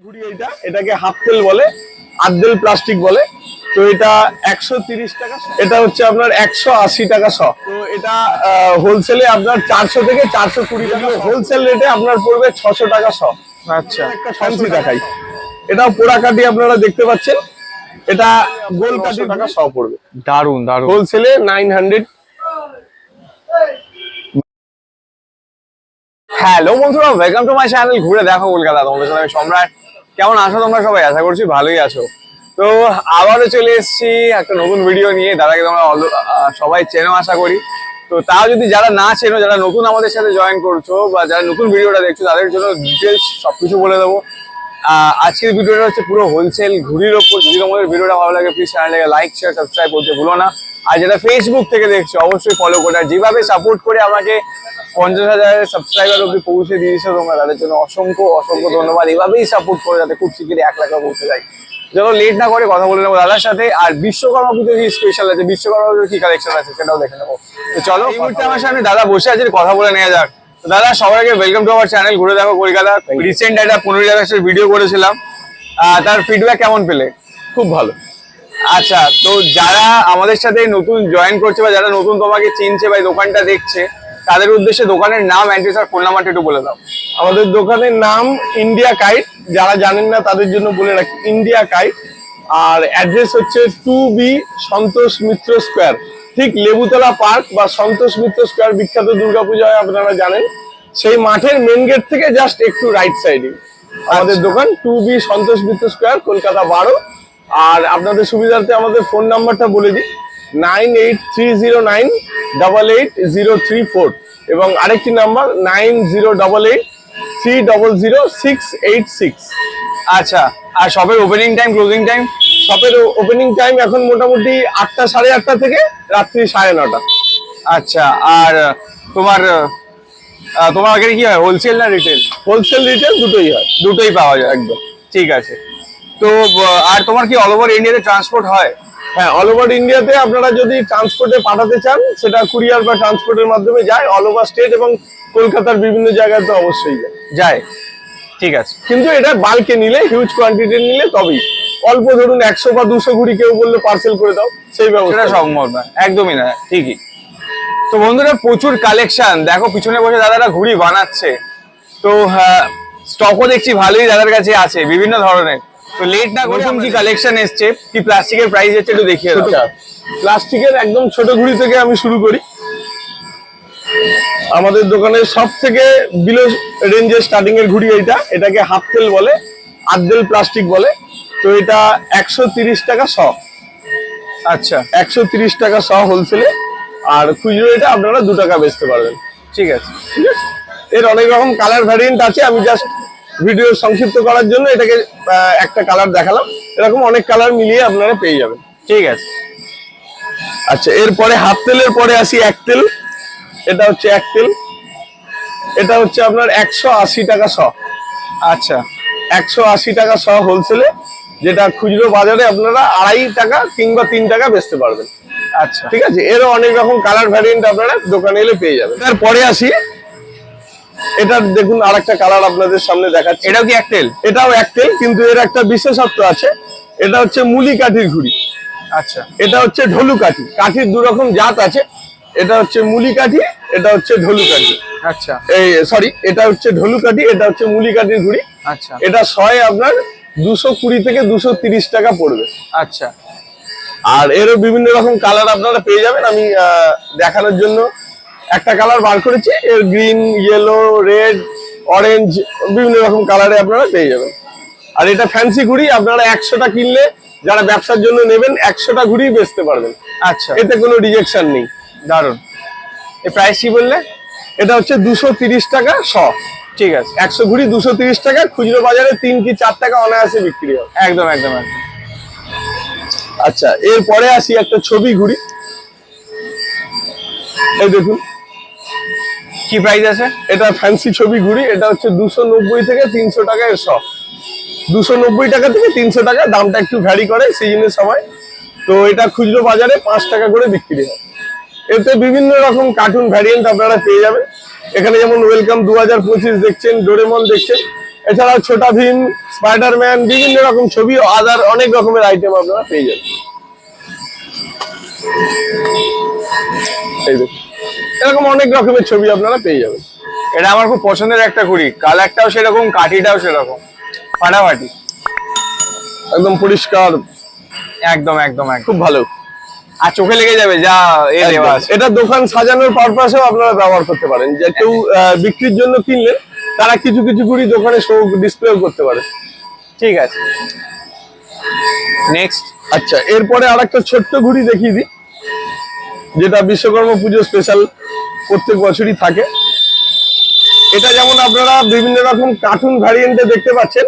ঘুড়ি এটা এটাকে হাফ তেল বলে আর্ধেল প্লাস্টিক বলে। তো এটা একশো তিরিশ টাকা এটা হচ্ছে আপনার একশো আশি টাকা শ। তো এটা হোলসেলে আপনার চারশো থেকে চারশো কুড়ি টাকা হোলসেল রেটে আপনার পড়বে ছশো টাকা শ। আচ্ছা। একটা ফ্যান্সি দেখাই। এটাও পোড়া কাঠি আপনারা দেখতে পাচ্ছেন। এটা গোল কাঠি টাকা শ পড়বে। দারুণ দারুণ হোলসেলে নাইন হান্ড্রেড হ্যালো বন্ধুরা ওয়েলকাম টু মাই চ্যানেল ঘুরে দেখো কলকাতা তোমাদের সাথে আমি সম্রাট। কেমন আছো তোমরা সবাই? আশা করছি ভালোই আছো। তো আবারও চলে এসেছি একটা নতুন ভিডিও নিয়ে। দাদাকে তোমরা সবাই চেনো আশা করি। তো তাও যদি যারা না চেনো, যারা নতুন আমাদের সাথে জয়েন করছ বা যারা নতুন ভিডিওটা দেখছ, তাদের জন্য ডিটেলস সবকিছু বলে দেবো। আজকের ভিডিওটা হচ্ছে পুরো হোলসেল ঘুড়ির ওপর। যদি তোমাদের ভিডিওটা ভালো লাগে প্লিজ চ্যানেলটাকে লাইক শেয়ার সাবস্ক্রাইব করতে ভুলো না। আর যেটা ফেসবুক থেকে দেখছ, অবশ্যই ফলো করে। যেভাবে সাপোর্ট করে আমাকে পঞ্চাশ হাজারের সাবস্ক্রাইবার অব্দি পৌঁছে দিয়েছ তোমরা তাদের জন্য অসংখ্য অসংখ্য ধন্যবাদ। এভাবেই সাপোর্ট করে যাতে খুব শিগগিরই এক লাখে পৌঁছে যায়। চলো লেট না করে কথা বলে নেব দাদার সাথে। আর বিশ্বকর্মা পুজো কি স্পেশাল আছে বিশ্বকর্মা পুজোর কি কালেকশন আছে সেটাও দেখে নেব। তো চলো এই মুহূর্তে আমার সামনে দাদা বসে আছে কথা বলে নেওয়া যাক। দাদা সবাইকে ওয়েলকাম টু আওয়ার চ্যানেল ঘুরে দেখো কলকাতা। রিসেন্ট একটা পনেরোই আগস্টের ভিডিও করেছিলাম। তার ফিডব্যাক কেমন পেলে? খুব ভালো। আচ্ছা তো যারা আমাদের সাথে নতুন জয়েন করছে বা যারা নতুন তোমাকে চিনছে বা দোকানটা দেখছে তাদের উদ্দেশ্যে দোকানের নাম অ্যাড্রেস আর ফোন নাম্বারটা একটু বলে দাও। আমাদের দোকানের নাম ইন্ডিয়া কাইট যারা জানেন না তাদের জন্য বলে রাখি ইন্ডিয়া কাইট আর অ্যাড্রেস হচ্ছে two B Santosh Mitra square ঠিক লেবুতলা পার্ক বা সন্তোষ মিত্র স্কোয়ার বিখ্যাত দুর্গাপূজা হয় আপনারা জানেন। সেই মাঠের মেন গেট থেকে জাস্ট একটু রাইট সাইডে আমাদের দোকান two B Santosh Mitra square Kolkata বারো। আর আপনাদের সুবিধার্থে আমাদের ফোন নাম্বারটা বলে দিই। Nine eight three zero nine double eight zero three four এবং আরেকটি number nine zero double eight three double zero six eight six. আচ্ছা আর শপের ওপেনিং টাইম ক্লোজিং টাইম শপের ওপেনিং টাইম এখন মোটামুটি আটটা সাড়ে আটটা থেকে রাত্রি সাড়ে নটা। আচ্ছা আর তোমার তোমার আগে কি হয়? হোলসেল না রিটেল হোলসেল রিটেল দুটোই হয়। দুটোই পাওয়া যায় একদম। ঠিক আছে। তো আর তোমার কি অল ওভার ইন্ডিয়াতে ট্রান্সপোর্ট হয়? হ্যাঁ অল ওভার ইন্ডিয়াতে আপনারা যদি ট্রান্সপোর্টে পাঠাতে চান সেটা কুরিয়ার বা ট্রান্সপোর্টের মাধ্যমে যায়। অল ওভার স্টেট এবং কলকাতার বিভিন্ন জায়গায় তো অবশ্যই যায়। যায়। ঠিক আছে। কিন্তু এটা বাল্কে নিলে হিউজ কোয়ান্টিটি নিলে তবেই। অল্প ধরুন একশো বা দুশো ঘুড়ি কেউ বললে পার্সেল করে দাও সেই ব্যবস্থা সম্ভব না একদমই না ঠিকই। তো বন্ধুরা প্রচুর কালেকশন দেখো পিছনে বসে দাদারা ঘুড়ি বানাচ্ছে। তো স্টকও দেখছি ভালোই দাদার কাছে আছে বিভিন্ন ধরনের। তো লেট না করে কি কালেকশন এসছে? কি প্লাস্টিকের প্রাইস হচ্ছে একটু দেখিয়ে দাও। প্লাস্টিকের একদম ছোট ঘুড়ি থেকে আমি শুরু করি। আমাদের দোকানের সব থেকে বিলো রেঞ্জের স্টার্টিং এর ঘুড়ি এইটা। এটাকে হাফ তেল বলে আর্ধেল প্লাস্টিক বলে। তো এটা একশো টাকা শ। আচ্ছা। একশো টাকা শ হোলসেলে আর খুচরো এটা আপনারা দু টাকা বেচতে পারবেন। ঠিক আছে। ঠিক আছে? এর অনেক রকম কালার ভ্যারিয়েন্ট আছে। আমি জাস্ট ভিডিও সংক্ষিপ্ত করার জন্য এটাকে একটা কালার দেখালাম। এরকম অনেক কালার মিলিয়ে আপনারা পেয়ে যাবেন। ঠিক আছে। আচ্ছা এরপরে হাফ তেলের পরে আসি এক তেল। এটা হচ্ছে এক তেল। এটা হচ্ছে আপনার একশো আশি টাকা শ। আচ্ছা। একশো আশি টাকা শ হোলসেলে যেটা খুচরো বাজারে আপনারা আড়াই টাকা কিংবা তিন টাকা বেচতে পারবেন। আচ্ছা। ঠিক আছে? এরও অনেক রকম কালার ভ্যারিয়েন্ট আপনারা দোকানে এলে পেয়ে যাবেন। তারপরে আসি এটার দেখুন আর একটা কালার আপনাদের সামনে দেখাচ্ছি। এটাও কি এক তেল এটাও এক তেল কিন্তু এর একটা বিশেষত্ব আছে। এটা হচ্ছে মুলি কাঠির ঘুড়ি। আচ্ছা। এটা হচ্ছে ঢোলু কাঠি। কাঠির দু রকম জাত আছে। এটা হচ্ছে মুলি কাঠি এটা হচ্ছে ঢোলু কাঠি। আচ্ছা। এই সরি এটা হচ্ছে ঢোলু কাঠি এটা হচ্ছে মুলি কাঠির ঘুড়ি। আচ্ছা। এটা শয়ে আপনার দুশো কুড়ি থেকে দুশো তিরিশ টাকা পড়বে। আচ্ছা। আর এরও বিভিন্ন রকম কালার আপনারা পেয়ে যাবেন। আমি আহ, দেখানোর জন্য একটা কালার বার করেছি এর গ্রিন ইয়েলো রেড অরেঞ্জ বিভিন্ন রকম কালারে আপনারা পেয়ে যাবেন। আর এটা ফ্যান্সি ঘুড়ি আপনারা একশোটা কিনলে যারা ব্যবসার জন্য নেবেন একশোটা ঘুড়ি বেচতে পারবেন। আচ্ছা। এতে কোনো রিজেকশন নেই। দারুণ এই প্রাইস কি বললে? এটা হচ্ছে দুশো তিরিশ টাকা শ। ঠিক আছে। একশো ঘুড়ি দুশো তিরিশ টাকা খুচরো বাজারে তিন কি চার টাকা অনায়াসে বিক্রি হয়। একদম একদম একদম। আচ্ছা এরপরে আসি একটা ছবি ঘুড়ি। এই দেখুন। কি প্রাইস আছে? এটা ফ্যান্সি ছবি ঘুড়ি, এটা হচ্ছে দুশো নব্বই থেকে তিনশো টাকা এর শখ দুশো নব্বই টাকা থেকে তিনশো টাকা, দামটা একটু ভ্যারি করে সিজনের সময়। তো এটা খুচরো বাজারে পাঁচ টাকা করে বিক্রি হয়। এতে বিভিন্ন রকম কার্টুন ভ্যারিয়েন্ট আপনারা পেয়ে যাবেন। এখানে যেমন ওয়েলকাম দু হাজার পঁচিশ দেখছেন ডোরেমন দেখছেন। এছাড়াও ছোটা ভীম স্পাইডারম্যান বিভিন্ন রকম ছবি আদার অনেক রকমের আইটেম আপনারা পেয়ে যাবেন। এই দেখুন। এরকম অনেক রকমের ছবি আপনারা পেয়ে যাবেন। এটা আমার খুব পছন্দের একটা ঘুড়ি কালারটাও সেরকম কাঠিটাও সেরকম। ফাটাফাটি। একদম পরিষ্কার। একদম একদম একদম। খুব ভালো। আর চোখে লেগে যাবে যা এটা দোকান সাজানোর পারপাসেও আপনারা ব্যবহার করতে পারেন। যে কেউ বিক্রির জন্য কিনলেন তারা কিছু কিছু গুড়ি দোকানে শো ডিসপ্লেও করতে পারে। ঠিক আছে। নেক্সট আচ্ছা এরপরে আরেকটা ছোট্ট ঘুড়ি দেখিয়ে দিই। যেটা বিশ্বকর্মা পুজো স্পেশাল প্রত্যেক বছরই থাকে। এটা যেমন আপনারা বিভিন্ন রকম কার্টুন ভ্যারিয়েন্টে দেখতে পাচ্ছেন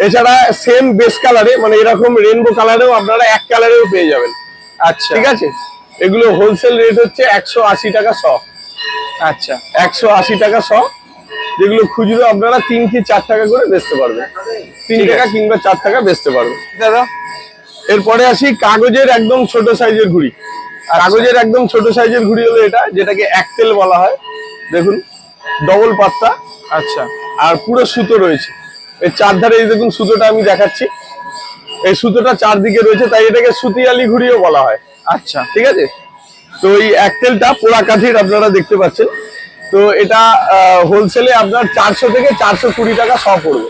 এছাড়া সেম বেস কালারে মানে এরকম রেনবো কালারেও আপনারা এক কালারেও পেয়ে যাবেন। আচ্ছা। ঠিক আছে? এগুলো হোলসেল রেট হচ্ছে একশো আশি টাকা শ। আচ্ছা। একশো আশি টাকা শ। যেগুলো খুচরো আপনারা তিন কি চার টাকা করে বেচতে পারবেন। তিন টাকা। কিংবা চার টাকা বেচতে পারবেন। দাদা? এরপরে আসি কাগজের একদম ছোট সাইজের ঘুড়ি। কাগজের একদম ছোট সাইজের ঘুড়ি হলো এটা যেটাকে একতেল বলা হয়। দেখুন ডবল পাত্তা আচ্ছা। আর পুরো সুতো রয়েছে। এর চারধারে এই দেখুন সুতোটা আমি দেখাচ্ছি। এই সুতোটা চারদিকে রয়েছে তাই এটাকে সুতিয়ালি ঘুড়িও বলা হয়। আচ্ছা। ঠিক আছে? তো এই একটেলটা পোড়া কাঠির আপনারা দেখতে পাচ্ছেন। তো এটা হোলসেলে আপনার চারশো থেকে চারশো কুড়ি টাকা শ পড়বে।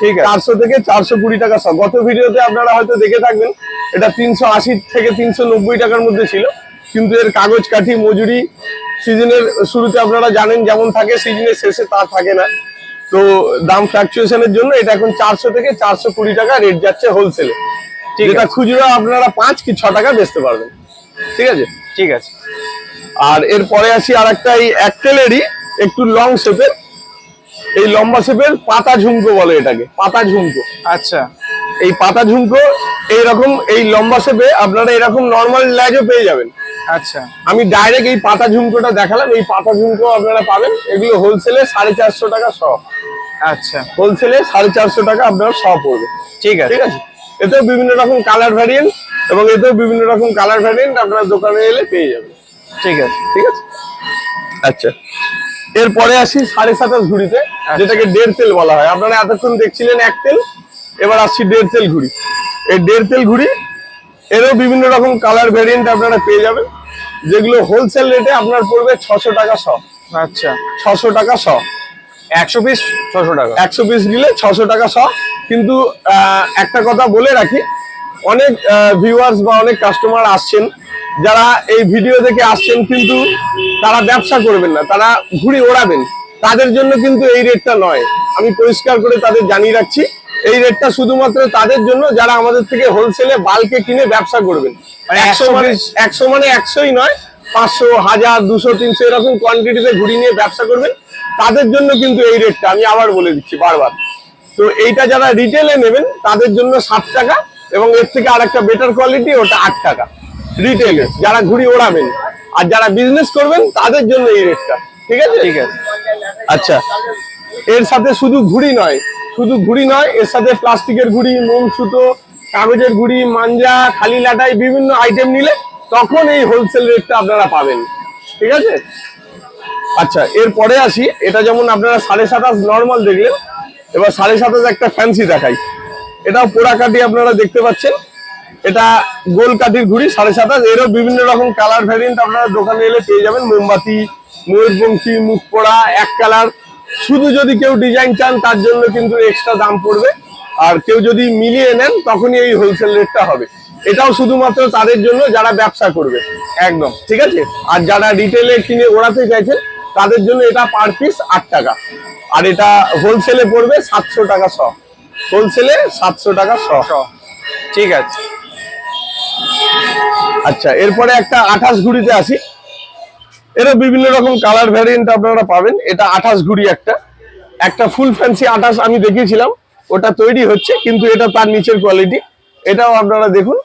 ঠিক আছে। চারশো থেকে চারশো কুড়ি টাকা শ। গত ভিডিওতে আপনারা হয়তো দেখে থাকবেন এটা তিনশো আশি থেকে তিনশো নব্বই টাকার মধ্যে ছিল। কিন্তু এর কাগজ কাঠি মজুরি সিজনের শুরুতে আপনারা জানেন যেমন থাকে সিজনের শেষে তা থাকে না। তো দাম ফ্ল্যাকচুয়েশনের জন্য এটা এখন চারশো থেকে চারশো কুড়ি টাকা রেট যাচ্ছে হোলসেলে ঠিক যেটা খুচরো আপনারা পাঁচ কি ছ টাকা বেচতে পারবেন। ঠিক আছে? ঠিক আছে। আর এরপরে আসি আর একটা এই একটেলেরই একটু লং শেপের এই লম্বা শেপের পাতা ঝুমকো বলে এটাকে পাতা ঝুমকো। আচ্ছা। এই পাতা ঝুমকো এইরকম এই লম্বা শেপে আপনারা এরকম নর্মাল ল্যাজও পেয়ে যাবেন। আচ্ছা। আমি ডাইরেক্ট এই পাতা ঝুমকোটা দেখালাম এই পাতা ঝুমকো আপনারা পাবেন। এগুলো হোলসেলে সাড়ে চারশো টাকা শ আচ্ছা। হোলসেলে সাড়ে চারশো টাকা আপনার শ পড়বে। ঠিক আছে। ঠিক আছে? এতেও বিভিন্ন রকম কালার ভ্যারিয়েন্ট এবং এতেও বিভিন্ন রকম কালার ভ্যারিয়েন্ট আপনার দোকানে এলে পেয়ে যাবেন। ঠিক আছে। ঠিক আছে? আচ্ছা। এরপরে আসি সাড়ে সাতাশ ঘুড়িতে যেটাকে দেড় তেল বলা হয়। আপনারা এতক্ষণ দেখছিলেন এক তেল এবার আসছি দেড় তেল ঘুড়ি। এই দেড় তেল ঘুড়ি এরও বিভিন্ন রকম কালার ভ্যারিয়েন্ট আপনারা পেয়ে যাবেন যেগুলো হোলসেল রেটে আপনার পড়বে ছশো টাকা শ। আচ্ছা। ছশো টাকা শ। একশো পিস ছশো টাকা। একশো পিস নিলে ছশো টাকা শ। কিন্তু একটা কথা বলে রাখি অনেক ভিউয়ার্স বা অনেক কাস্টমার আসছেন যারা এই ভিডিও দেখে আসছেন কিন্তু তারা ব্যবসা করবেন না তারা ঘুড়ি ওড়াবেন। তাদের জন্য কিন্তু এই রেটটা নয়। আমি পরিষ্কার করে তাদের জানিয়ে রাখছি এই রেটটা শুধুমাত্র তাদের জন্য যারা আমাদের থেকে হোলসেলে বাল্কে কিনে ব্যবসা করবেন। মানে একশো মানে একশো মানে একশোই নয় পাঁচশো হাজার দুশো তিনশো এরকম কোয়ান্টিটিতে ঘুড়ি নিয়ে ব্যবসা করবেন। তাদের জন্য কিন্তু এই রেটটা আমি আবার বলে দিচ্ছি বারবার। তো এইটা যারা রিটেলে নেবেন তাদের জন্য সাত টাকা এবং এর থেকে আর একটা বেটার কোয়ালিটি ওটা আট টাকা। রিটেলে যারা ঘুড়ি ওড়াবেন আর যারা বিজনেস করবেন তাদের জন্য এই রেটটা ঠিক আছে? ঠিক আছে। আচ্ছা। এর সাথে শুধু ঘুড়ি নয় শুধু ঘুড়ি নয়, এর সাথে প্লাস্টিকের ঘুড়ি মোম সুতো, কাগজের ঘুড়ি মাঞ্জা, খালি লাটাই, বিভিন্ন আইটেম নিলে তখন এই হোলসেল রেটটা আপনারা পাবেন। ঠিক আছে? আচ্ছা এরপরে আসি। এটা যেমন আপনারা সাড়ে সাতাশ নর্মাল দেখলেন, এবার সাড়ে সাতাশ একটা ফ্যান্সি দেখাই। এটাও পোড়া কাঠি আপনারা দেখতে পাচ্ছেন। এটা গোল কাঠির ঘুড়ি সাড়ে সাতাশ। এরও বিভিন্ন রকম কালার ভ্যারিয়েন্ট আপনারা দোকানে এলে পেয়ে যাবেন। মোমবাতি, ময়ূরপঙ্খী মুখ পোড়া এক কালার শুধু যদি কেউ ডিজাইন চান তার জন্য কিন্তু এক্সট্রা দাম পড়বে। আর কেউ যদি মিলিয়ে নেন তখনই এই হোলসেল রেটটা হবে। এটাও শুধুমাত্র তাদের জন্য যারা ব্যবসা করবে। একদম ঠিক আছে? আর যারা রিটেলে কিনে ওড়াতে চাইছেন তাদের জন্য এটা পার পিস আট টাকা। আর এটা হোলসেলে পড়বে সাতশো টাকা শ। হোলসেলে সাতশো টাকা শ। ঠিক আছে। আচ্ছা এরপরে একটা আঠাশ ঘুড়িতে আসি। এরও বিভিন্ন রকম কালার ভ্যারিয়েন্ট আপনারা পাবেন। এটা আঠাশ ঘুড়ি একটা। একটা ফুল ফ্যান্সি আঠাশ আমি দেখিয়েছিলাম। ওটা তৈরি হচ্ছে কিন্তু এটা তার নিচের কোয়ালিটি এটাও আপনারা দেখুন।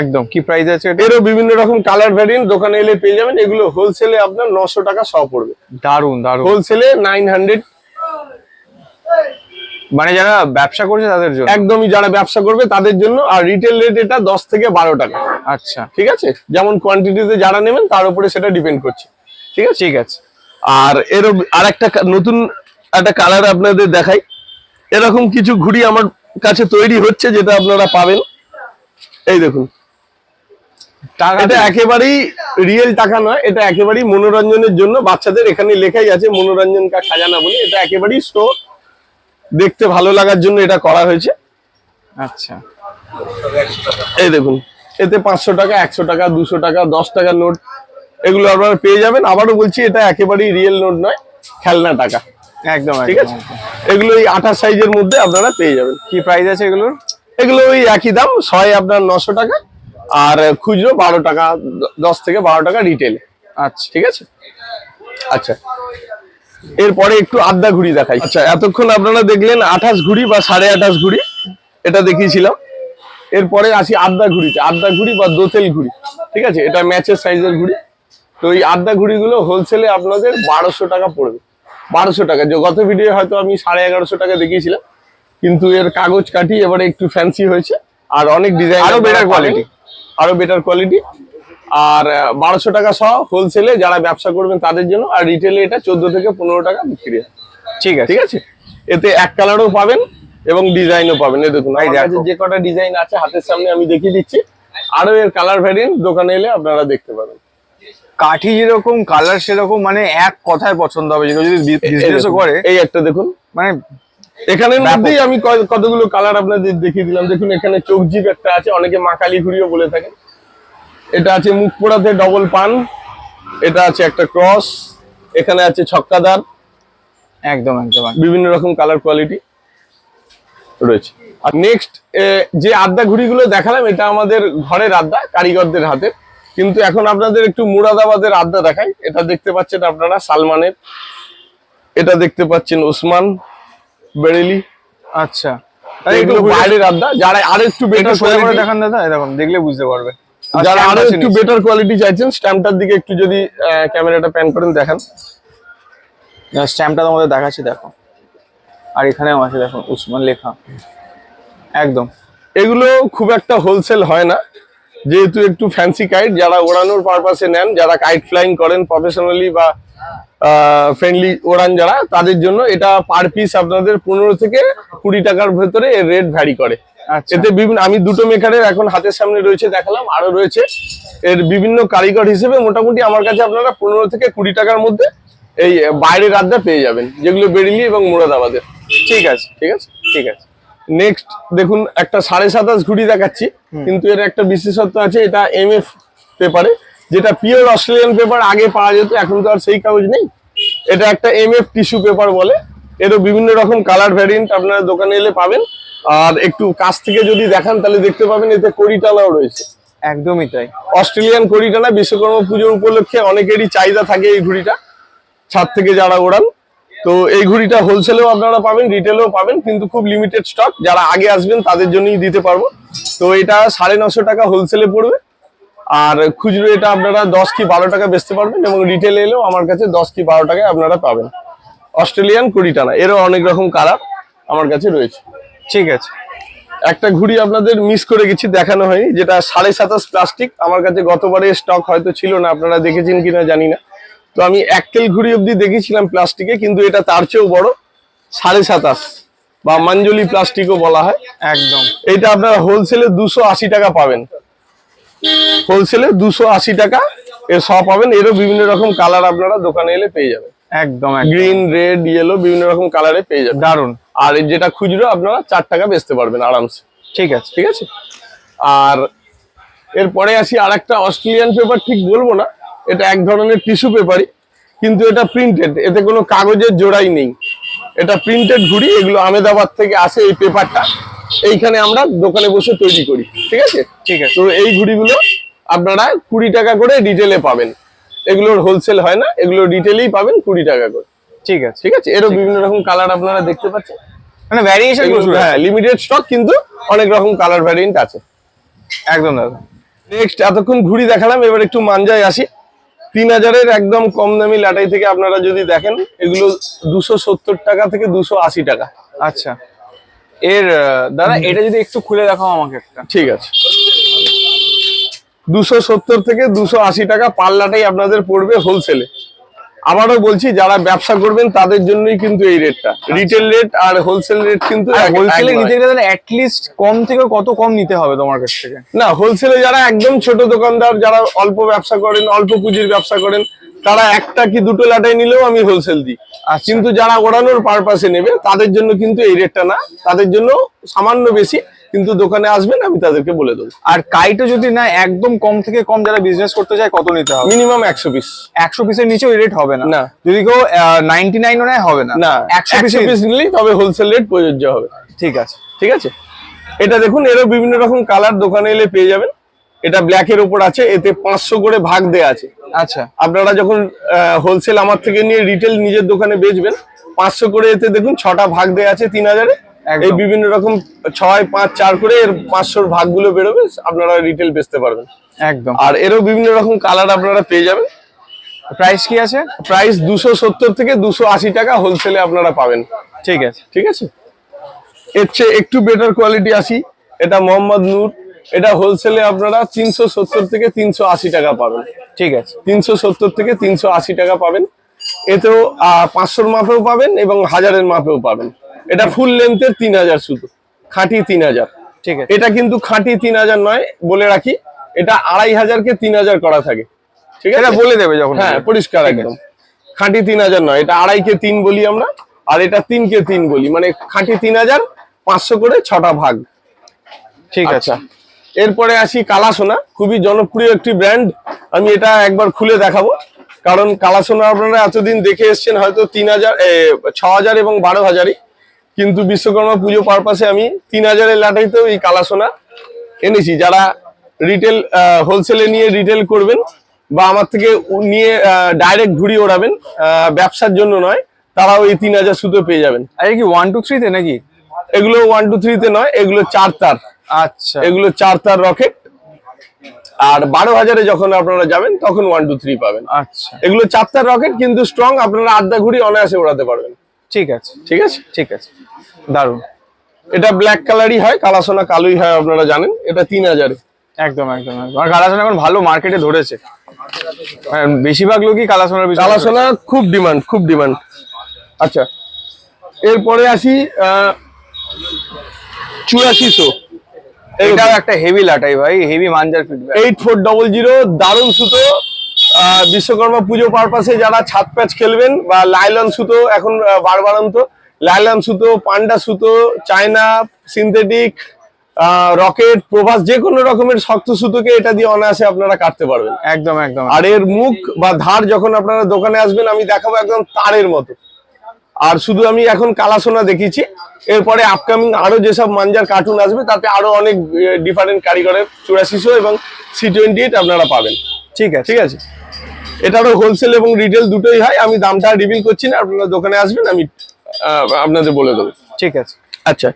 একদম। কি প্রাইস আছে এরও বিভিন্ন রকম কালার ভ্যারিয়েন্ট দোকানে এলে পেয়ে যাবেন। এগুলো হোলসেলে আপনার নশো টাকা শ পড়বে। দারুণ দারুণ হোলসেলে নাইন হান্ড্রেড মানে যারা ব্যবসা করছে তাদের জন্য। একদমই যারা ব্যবসা করবে তাদের জন্য আর রিটেল রেট এটা দশ থেকে বারো টাকা। আচ্ছা। ঠিক আছে? যেমন কোয়ান্টিটিতে যারা নেবেন তার উপরে সেটা ডিপেন্ড করছে। ঠিক আছে? ঠিক আছে। আর এর আর একটা নতুন একটা কালার আপনাদের দেখাই। এরকম কিছু ঘুড়ি আমার কাছে তৈরি হচ্ছে যেটা আপনারা পাবেন। এই দেখুন। এটা একেবারেই রিয়েল টাকা নয় এটা একেবারেই মনোরঞ্জনের জন্য। বাচ্চাদের এখানে লেখাই আছে মনোরঞ্জন কা খাজানা বলে। এটা একেবারেই শো দেখতে ভালো লাগার জন্য এটা করা হয়েছে। আচ্ছা। এই দেখুন এতে পাঁচশো টাকা একশো টাকা দুশো টাকা দশ টাকা নোট এগুলো আপনারা পেয়ে যাবেন। আবারও বলছি এটা একেবারেই রিয়েল নোট নয় খেলনা টাকা। একদম ঠিক আছে? এগুলো এই আঠাশ সাইজের মধ্যে আপনারা পেয়ে যাবেন। কি প্রাইস আছে এগুলোর? এগুলো ওই একই দাম ছয় আপনার নশো টাকা আর খুচরো বারো টাকা দশ থেকে বারো টাকা রিটেলে আচ্ছা। ঠিক আছে? আচ্ছা। এরপরে একটু আড্ডা ঘুড়ি দেখাই। আচ্ছা এতক্ষণ আপনারা দেখলেন আঠাশ ঘুড়ি বা সাড়ে আঠাশ ঘুড়ি এটা দেখিয়েছিলাম। এরপরে আসি আড্ডা ঘুড়িতে। আড্ডা ঘুড়ি বা দোতেল ঘুড়ি ঠিক আছে? এটা ম্যাচের সাইজের ঘুড়ি। তো এই আড্ডা ঘুড়িগুলো হোলসেলে আপনাদের বারোশো টাকা পড়বে। বারোশো টাকা। যে গত ভিডিও হয়তো আমি সাড়ে এগারোশো টাকা দেখিয়েছিলাম কিন্তু এর কাগজ কাটি এবারে একটু ফ্যান্সি হয়েছে। আর অনেক ডিজাইন আরও বেটার কোয়ালিটি আরও বেটার কোয়ালিটি আর বারোশো টাকা সহ হোলসেলে যারা ব্যবসা করবেন তাদের জন্য আর রিটেলে এটা চোদ্দ থেকে পনেরো টাকা বিক্রি হয়। ঠিক আছে। ঠিক আছে? এতে এক কালারও পাবেন এবং ডিজাইনও পাবেন। এই দেখুন যে কটা ডিজাইন আছে হাতের সামনে আমি দেখিয়ে দিচ্ছি। আরও এর কালার ভ্যারিয়েন্ট দোকানে এলে আপনারা দেখতে পাবেন। কাঠি যেরকম কালার সেরকম মানে এক কথায় পছন্দ হবে। যেটা যদি বিজনেসও করে এই একটা দেখুন। মানে এখানের। মধ্যেই আমি কতগুলো কালার আপনাদের দেখিয়ে দিলাম। দেখুন এখানে চোখ জিপ একটা আছে অনেকে মাকালি ঘুরিও বলে থাকেন। এটা আছে মুখ পোড়াতে ডবল পান এটা আছে একটা ক্রস এখানে আছে ছক্কাদার। একদম একদম। বিভিন্ন রকম কালার কোয়ালিটি রয়েছে। আর নেক্সট যে আড্ডা ঘুড়িগুলো দেখালাম এটা আমাদের ঘরের আড্ডা কারিগরদের হাতে। কিন্তু এখন আপনাদের একটু মুরাদাবাদের আড্ডা দেখাই। এটা দেখতে পাচ্ছেন আপনারা সালমানের এটা দেখতে পাচ্ছেন ওসমান বেরেলি। আচ্ছা। এগুলো বাইরের আড্ডা যারা আরও একটু বেটার দেখান দাদা এরকম দেখলে বুঝতে পারবে। যারা আরও একটু বেটার কোয়ালিটি চাইছেন স্ট্যাম্পটার দিকে একটু যদি ক্যামেরাটা প্যান করেন দেখেন। স্ট্যাম্পটা তোমাদের দেখাচ্ছি দেখো। আর এখানেও আছে দেখো উসমান লেখা। একদম। এগুলো খুব একটা হোলসেল হয় না। যেহেতু একটু ফ্যান্সি কাইট যারা ওড়ানোর পারপাসে নেন যারা কাইট ফ্লাইং করেন প্রফেশনালি বা ফ্রেন্ডলি ওড়ান যারা তাদের জন্য এটা পার পিস আপনাদের পনেরো থেকে কুড়ি টাকার ভেতরে এর রেট ভ্যারি করে। এতে বিভিন্ন আমি দুটো মেকারের এখন হাতের সামনে রয়েছে দেখালাম আরও রয়েছে। এর বিভিন্ন কারিগর হিসেবে মোটামুটি আমার কাছে আপনারা পনেরো থেকে কুড়ি টাকার মধ্যে এই বাইরের আড্ডা পেয়ে যাবেন যেগুলো বেরিলি এবং মুরাদাবাদের। ঠিক আছে ঠিক আছে ঠিক আছে। নেক্সট দেখুন একটা সাড়ে সাতাশ ঘুড়ি দেখাচ্ছি কিন্তু এর একটা বিশেষত্ব আছে এটা এম এফ পেপারে যেটা পিওর অস্ট্রেলিয়ান পেপার আগে পাওয়া যেত এখন তো আর সেই কাগজ নেই। এটা একটা এম এফ টিস্যু পেপার বলে এরও বিভিন্ন রকম কালার ভ্যারিয়েন্ট আপনারা দোকানে এলে পাবেন। আর একটু কাছ থেকে যদি দেখান তাহলে দেখতে পাবেন এতে কড়িটানাও রয়েছে। একদমই তাই। অস্ট্রেলিয়ান কড়িটানা বিশ্বকর্মা পুজোর উপলক্ষে অনেকেরই চাহিদা থাকে এই ঘুড়িটা। ছাদ থেকে যারা ওড়ান তো এই ঘুড়িটা হোলসেলেও আপনারা পাবেন রিটেলেও পাবেন কিন্তু খুব লিমিটেড স্টক যারা আগে আসবেন তাদের জন্যই দিতে পারব। তো এটা সাড়ে নশো টাকা হোলসেলে পড়বে। আর খুচরো এটা আপনারা দশ কি বারো টাকা বেচতে পারবেন এবং রিটেলে এলেও আমার কাছে দশ কি বারো টাকায় আপনারা পাবেন। অস্ট্রেলিয়ান কড়িটানা এরও অনেক রকম কালার আমার কাছে রয়েছে। ঠিক আছে। একটা ঘুড়ি আপনাদের মিস করে গেছি দেখানো হয়নি যেটা সাড়ে সাতাশ প্লাস্টিক আমার কাছে গতবারে স্টক হয়তো ছিল না আপনারা দেখেছেন কিনা জানি না। তো আমি একটেল ঘুড়ি অবধি দেখেছিলাম প্লাস্টিকে কিন্তু এটা তার চেয়েও বড় সাড়ে সাতাশ। বা মাঞ্জলি প্লাস্টিকও বলা হয়। একদম। এটা আপনারা হোলসেলে দুশো আশি টাকা পাবেন। হোলসেলে দুশো আশি টাকা এর সব পাবেন এরও বিভিন্ন রকম কালার আপনারা দোকানে এলে পেয়ে যাবেন। একদম একদম। গ্রিন রেড ইয়েলো বিভিন্ন রকম কালারে পেয়ে যাবেন। দারুণ আর যেটা খুচরো আপনারা চার টাকা বেচতে পারবেন আরামসে। ঠিক আছে। ঠিক আছে? আর এরপরে আসি আর একটা অস্ট্রেলিয়ান পেপার ঠিক বলব না এটা এক ধরনের টিস্যু পেপারই কিন্তু এটা প্রিন্টেড এতে কোনো কাগজের জোড়াই নেই। এটা প্রিন্টেড ঘুড়ি এগুলো আমেদাবাদ থেকে আসে এই পেপারটা এইখানে আমরা দোকানে বসে তৈরি করি ঠিক আছে? ঠিক আছে। তো এই ঘুড়িগুলো আপনারা কুড়ি টাকা করে রিটেলে পাবেন। এগুলোর হোলসেল হয় না এগুলো রিটেলেই পাবেন কুড়ি টাকা করে। ঠিক আছে ঠিক আছে? এরও বিভিন্ন রকম কালার আপনারা দেখতে পাচ্ছেন। মানে ভ্যারিয়েশন হ্যাঁ লিমিটেড স্টক কিন্তু অনেক রকম কালার ভ্যারিয়েন্ট আছে। একদম দাদা। নেক্সট এতক্ষণ ঘুড়ি দেখালাম এবার একটু মানজায় আসি। তিন হাজারের একদম কম দামি লাটাই থেকে আপনারা যদি দেখেন এগুলো দুশো সত্তর টাকা থেকে দুশো আশি টাকা। আচ্ছা। এর দাদা এটা যদি একটু খুলে দেখাও আমাকে একটা। ঠিক আছে। দুশো সত্তর থেকে দুশো আশি টাকা পাল্লাটাই আপনাদের পড়বে হোলসেলে আবারও বলছি যারা ব্যবসা করবেন তাদের জন্যই কিন্তু এই রেটটা রিটেল রেট আর হোলসেল রেট কিন্তু হোলসেলে নিতে গেলে তাহলে অ্যাটলিস্ট কম থেকে কত কম নিতে হবে তোমার কাছ থেকে? না হোলসেলে যারা একদম ছোট দোকানদার যারা অল্প ব্যবসা করেন অল্প পুঁজির ব্যবসা করেন তারা একটা কি দুটো লাটাই নিলেও আমি হোলসেল দিই। আর কিন্তু যারা ওড়ানোর পারপাসে নেবে তাদের জন্য কিন্তু এই রেটটা না। তাদের জন্য সামান্য বেশি কিন্তু দোকানে আসবেন আমি তাদেরকে বলে দেবো। আর কাইটও যদি না একদম কম থেকে কম যারা বিজনেস করতে চায় কত নিতে হবে? মিনিমাম একশো পিস একশো পিসের নিচে ওই রেট হবে না? না। যদি কেউ নাইনটি নাইনও নেয় হবে না। না একশো একশো পিস পিস নিলেই তবে হোলসেল রেট প্রযোজ্য হবে। ঠিক আছে। ঠিক আছে? এটা দেখুন এরও বিভিন্ন রকম কালার দোকানে এলে পেয়ে যাবেন। এটা ব্ল্যাক এর উপর আছে এতে পাঁচশো করে ভাগ দেয়া আছে। আচ্ছা। আপনারা যখন হোলসেল আমার থেকে নিয়ে রিটেল নিজের দোকানে বেচবেন পাঁচশো করে এতে দেখুন ছটা ভাগ দেয়া আছে তিন হাজারে। এই বিভিন্ন রকম ছয় পাঁচ চার করে এর পাঁচশোর ভাগগুলো বেরোবে আপনারা রিটেল বেচতে পারবেন। একদম। আর এরও বিভিন্ন রকম কালার আপনারা পেয়ে যাবেন। প্রাইস কি আছে? প্রাইস দুশো সত্তর থেকে দুশো আশি টাকা হোলসেলে আপনারা পাবেন। ঠিক আছে। ঠিক আছে? এর চেয়ে একটু বেটার কোয়ালিটি আসি। এটা মোহাম্মদ নূর। এটা হোলসেলে আপনারা তিনশো সত্তর থেকে তিনশো আশি টাকা পাবেন। ঠিক আছে। তিনশো সত্তর থেকে তিনশো আশি টাকা পাবেন। এতেও পাঁচশোর মাপেও পাবেন এবং হাজারের মাপেও পাবেন। এটা ফুল লেন্থের তিন হাজার শুধু। খাঁটি তিন হাজার। ঠিক আছে। এটা কিন্তু খাঁটি তিন হাজার নয় বলে রাখি। এটা আড়াই হাজারকে তিন হাজার করা থাকে। ঠিক আছে? বলে দেবে যখন হ্যাঁ পরিষ্কার একদম। খাঁটি তিন হাজার নয় এটা আড়াই কে তিন বলি আমরা আর এটা তিন কে তিন বলি। মানে খাঁটি তিন হাজার পাঁচশো করে ছটা ভাগ। ঠিক আছে। আচ্ছা। এরপরে আসি কালাসোনা খুবই জনপ্রিয় একটি ব্র্যান্ড আমি এটা একবার খুলে দেখাবো। কারণ কালাসোনা আপনারা এতদিন দেখে এসছেন হয়তো তিন হাজার ছ হাজার এবং বারো হাজারই। কিন্তু বিশ্বকর্মা পুজো পারপাসে আমি তিন হাজারের লাটাইতেও এই কালাসোনা এনেছি। যারা রিটেল হোলসেলে নিয়ে রিটেল করবেন বা আমার থেকে নিয়ে ডাইরেক্ট ঘুরিয়ে ওড়াবেন ব্যবসার জন্য নয় তারাও এই তিন হাজার সুতো পেয়ে যাবেন। আরে কি ওয়ান টু থ্রিতে নাকি? এগুলো ওয়ান টু থ্রিতে নয় এগুলো চার তার। আচ্ছা। এগুলো চার তার রকেট আর বারো হাজারে যখন আপনারা যাবেন তখন ওয়ান টু থ্রি পাবেন। আচ্ছা। এগুলো চার তার রকেট কিন্তু স্ট্রং আপনারা আড্ডা ঘুরি অনায়াসে ওড়াতে পারবেন। ঠিক আছে। ঠিক আছে? ঠিক আছে। দারুণ এটা ব্ল্যাক কালারই হয় কালাসোনা কালোই হয় আপনারা জানেন। এটা তিন হাজারে। একদম একদম একদম। আর কালাসোনা এখন ভালো মার্কেটে ধরেছে। বেশিরভাগ লোকই কালাসোনার কালাসোনা খুব ডিমান্ড খুব ডিমান্ড আচ্ছা এরপরে আসি চুরাশিশো এটাও একটা হেভি লাটাই ভাই heavy Manzar feedback eight four double zero দারুণ সুতো। বিশ্বকর্মা পুজো পারপাসে যারা ছাদ প্যাচ খেলবেন বা লাইলন সুতো এখন বারবারন্ত লাইলন সুতো পান্ডা সুতো চায়না সিনথেটিক রকেট প্রভাস যে কোনো রকমের শক্ত সুতোকে এটা দিয়ে অনায়াসে আপনারা কাটতে পারবেন। একদম একদম। আর এর মুখ বা ধার যখন আপনারা দোকানে আসবেন আমি দেখাবো একদম তারের মতো। আর শুধু আমি এখন কালাসোনা দেখিয়েছি। এরপরে আপকামিং আরও যেসব মাঞ্জার কার্টুন আসবে তাতে আরও অনেক ডিফারেন্ট কারিগরের চুরাশিশো এবং সি টোয়েন্টি এইট আপনারা পাবেন। ঠিক আছে। ঠিক আছে? এটারও হোলসেল এবং রিটেল দুটোই হয়। আমি দামটা রিভিল করছি না আপনারা দোকানে আসবেন আমি আপনাদের বলে দেবো। ঠিক আছে। আচ্ছা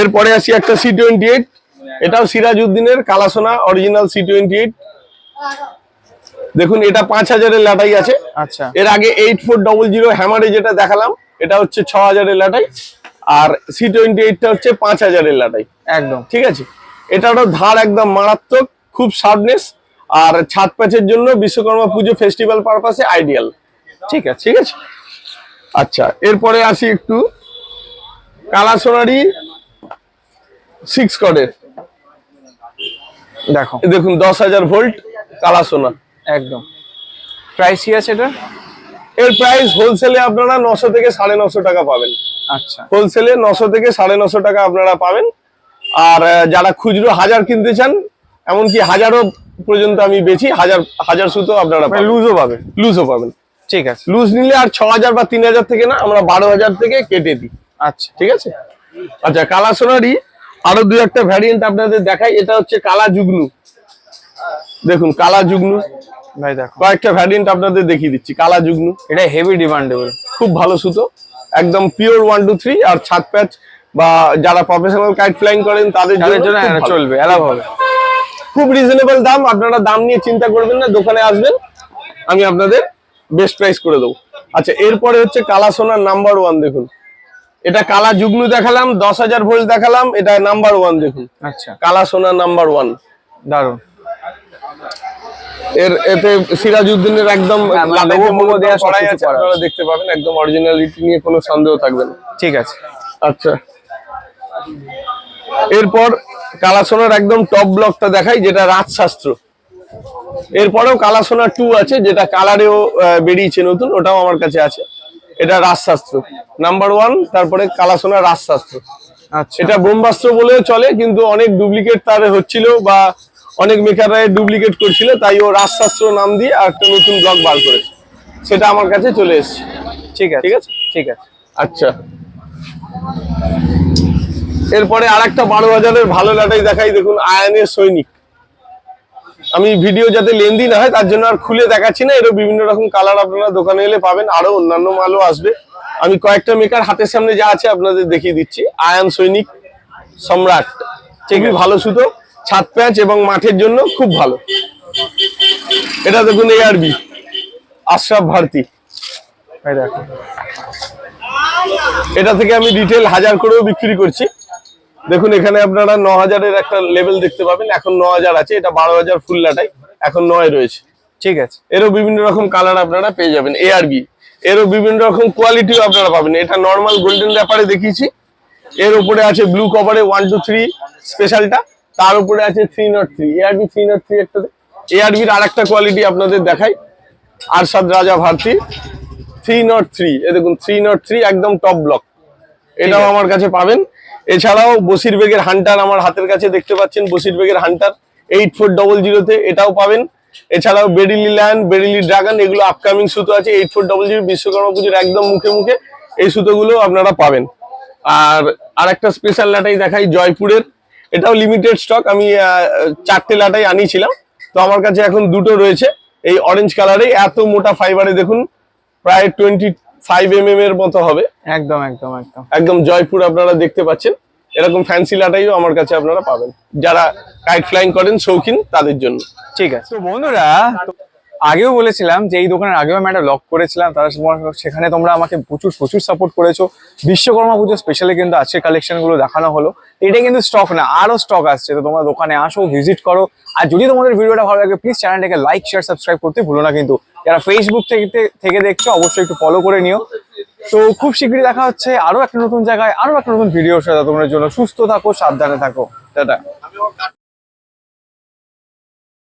এরপরে আসি একটা সি টোয়েন্টি এইট এটাও সিরাজউদ্দিনের Kalasona original C twenty eight দেখুন এটা পাঁচ হাজারের লাটাই আছে। আচ্ছা। এর আগে এইট ফোর ডবল জিরো হ্যামারে যেটা দেখালাম এটা হচ্ছে ছ হাজারের লাটাই আর সি টোয়েন্টি এইটটা হচ্ছে পাঁচ হাজারের লাটাই একদম। ঠিক আছে? এটারও ধার একদম মারাত্মক খুব শার্পনেস আর ছাদ প্যাচের জন্য বিশ্বকর্মা পুজো ফেস্টিভ্যাল পারপাসে আইডিয়াল ঠিক আছে ঠিক আছে? আচ্ছা এরপরে আসি একটু কালা সোনারি সিক্স কডের দেখো দেখুন দশ হাজার ভোল্ট কালা সোনা একদম। প্রাইস কি আছে এটা এর প্রাইস হোলসেলে আপনারা নশো থেকে সাড়ে নশো টাকা পাবেন। আচ্ছা। হোলসেলে নশো থেকে সাড়ে নশো টাকা আপনারা পাবেন। আর যারা খুচরো হাজার কিনতে চান এমনকি হাজারও পর্যন্ত আমি বেচি হাজার হাজার সুতো আপনারা মানে লুজও পাবে লুজও পাবেন। ঠিক আছে। লুজ নিলে আর ছ হাজার বা তিন হাজার থেকে না আমরা বারো হাজার থেকে কেটে দিই। আচ্ছা। ঠিক আছে? আচ্ছা কালা সোনারি আরও দুই একটা ভ্যারিয়েন্ট আপনাদের দেখাই এটা হচ্ছে কালা জুগনু দেখুন কালা জুগনু ভাই দেখো। কয়েকটা ভ্যারিয়েন্ট আপনাদের দেখিয়ে দিচ্ছি কালা জুগনু এটা হেভি ডিমান্ডেবল খুব ভালো সুতো। একদম পিওর ওয়ান টু থ্রি আর ছাদ প্যাচ বা যারা প্রফেশনাল কাইট ফ্লাইং করেন তাদের জন্য চলবে এলাভ হবে। খুব রিজনেবল দাম আপনারা দাম নিয়ে চিন্তা করবেন না দোকানে আসবেন আমি আপনাদের বেস্ট প্রাইস করে দেবো। আচ্ছা এরপরে হচ্ছে কালা সোনার নাম্বার ওয়ান দেখুন। এটা কালা জুগনু দেখালাম দশ হাজার ভোল্ট দেখালাম এটা নাম্বার ওয়ান দেখুন। আচ্ছা। কালা সোনা নাম্বার ওয়ান দারুণ এর এতে সিরাজউদ্দিনের একদম হ্যাঁ, মানে আপনারা দেখতে পাবেন একদম অরিজিনালিটি নিয়ে কোনো সন্দেহ থাকবে না। ঠিক আছে। আচ্ছা। এরপর কালাসোনার একদম টপ ব্লকটা দেখাই যেটা রাজশাস্ত্র। এরপরেও কালাসোনা টু আছে যেটা কালারেও বেরিয়েছে নতুন ওটাও আমার কাছে আছে। এটা রাজশাস্ত্র। নাম্বার ওয়ান তারপরে কালাসোনা রাজশাস্ত্র। আচ্ছা। এটা ব্রহ্মাস্ত্র বলেও চলে কিন্তু অনেক ডুপ্লিকেট তার হচ্ছিল বা অনেক মেকাররা ডুপ্লিকেট করছিল তাই ও রাজশাস্ত্র নাম দিয়ে আর একটা নতুন ব্লক বার করেছে। সেটা আমার কাছে চলে এসেছে। ঠিক আছে। ঠিক আছে? ঠিক আছে। আচ্ছা। এরপরে আর একটা বারো হাজারের ভালো লাটাই দেখাই দেখুন আয়নের সৈনিক। আমি ভিডিও যাতে লেন্দি না হয় তার জন্য আর খুলে দেখাচ্ছি না এরও বিভিন্ন রকম কালার আপনারা দোকানে এলে পাবেন আরও অন্যান্য মালও আসবে। আমি কয়েকটা মেকার হাতের সামনে যা আছে আপনাদের দেখিয়ে দিচ্ছি। আয়ন সৈনিক সম্রাট খুবই ভালো সুতো ছাদ প্যাঁচ এবং মাঠের জন্য খুব ভালো। এটা দেখুন এআরবি আশরাফ ভারতী। এটা থেকে আমি ডিটেল হাজার করেও বিক্রি করছি। দেখুন এখানে আপনারা ন হাজারের একটা লেভেল দেখতে পাবেন। এখন ন হাজার আছে এটা বারো হাজার ফুল লাটাই এখন নয় রয়েছে। ঠিক আছে। এরও বিভিন্ন রকম কালার আপনারা পেয়ে যাবেন এ আর বি এরও বিভিন্ন রকম কোয়ালিটিও আপনারা পাবেন। এটা নর্মাল গোল্ডেন ব্যাপারে দেখিয়েছি। এর উপরে আছে ব্লু কভারে ওয়ান টু থ্রি স্পেশালটা তার উপরে আছে three nought three ARB three nought three একটা এআরবির আর একটা কোয়ালিটি আপনাদের দেখাই। Arshad Raja Bharati. Three nought three A দেখুন থ্রি নট থ্রি একদম টপ ব্লক এটাও আমার কাছে পাবেন। এছাড়াও বসির বেগের হান্টার আমার হাতের কাছে দেখতে পাচ্ছেন, বসির বেগের হান্টার এইট ফোর ডবল জিরোতে এটাও পাবেন। এছাড়াও বেরিলি ল্যান্ড বেরিলি ড্রাগন এগুলো আপকামিং সুতো আছে eight four double zero Vishwakarma পুজোর একদম মুখে মুখে এই সুতোগুলো আপনারা পাবেন। আর আর একটা স্পেশাল লাটাই দেখাই, জয়পুরের। এটাও লিমিটেড স্টক আমি চারটে লাটাই আনিয়েছিলাম। তো আমার কাছে এখন দুটো রয়েছে, এই অরেঞ্জ কালারে এত মোটা ফাইবারে দেখুন, প্রায় টোয়েন্টি ফাইভ এম এম এর মতো হবে। একদম একদম একদম। একদম জয়পুর আপনারা দেখতে পাচ্ছেন। এরকম ফ্যান্সি লাটাইও আমার কাছে আপনারা পাবেন। যারা কাইট ফ্লাইং করেন শৌখিন তাদের জন্য। ঠিক আছে। তো বন্ধুরা আগেও বলেছিলাম যে এই দোকানের আগেও আমি একটা লক করেছিলাম। তারা সেখানে তোমরা আমাকে প্রচুর প্রচুর সাপোর্ট করেছ। বিশ্বকর্মা পুজো স্পেশালি কিন্তু আজকের কালেকশনগুলো দেখানো হলো। এটা কিন্তু স্টক না আরও স্টক আসছে। তো তোমরা দোকানে আসো ভিজিট করো। আর যদি তোমাদের ভিডিওটা ভালো লাগে প্লিজ চ্যানেলটাকে লাইক শেয়ার সাবস্ক্রাইব করতে ভুলো না কিন্তু। যারা ফেসবুক থেকে থেকে দেখছ, অবশ্যই একটু ফলো করে নিও। তো খুব শীঘ্রই দেখা হচ্ছে আরও একটা নতুন জায়গায়, আরও একটা নতুন ভিডিওর সাথে তোমাদের জন্য। সুস্থ থাকো, সাবধানে থাকো। টাটা।